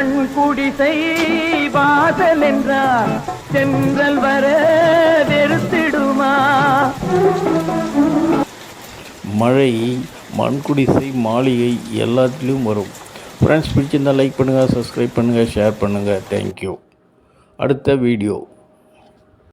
மண் குடிசை வாசல் என்றார். சென்றல் வர வெறுத்திடுமா? மழை மண்குடிசை மாளிகை எல்லாத்துலேயும் வரும். ஃப்ரெண்ட்ஸ் பிடிச்சிருந்தால் லைக் பண்ணுங்கள் சப்ஸ்கிரைப் பண்ணுங்கள் ஷேர் பண்ணுங்கள் தேங்க்யூ அடுத்த வீடியோ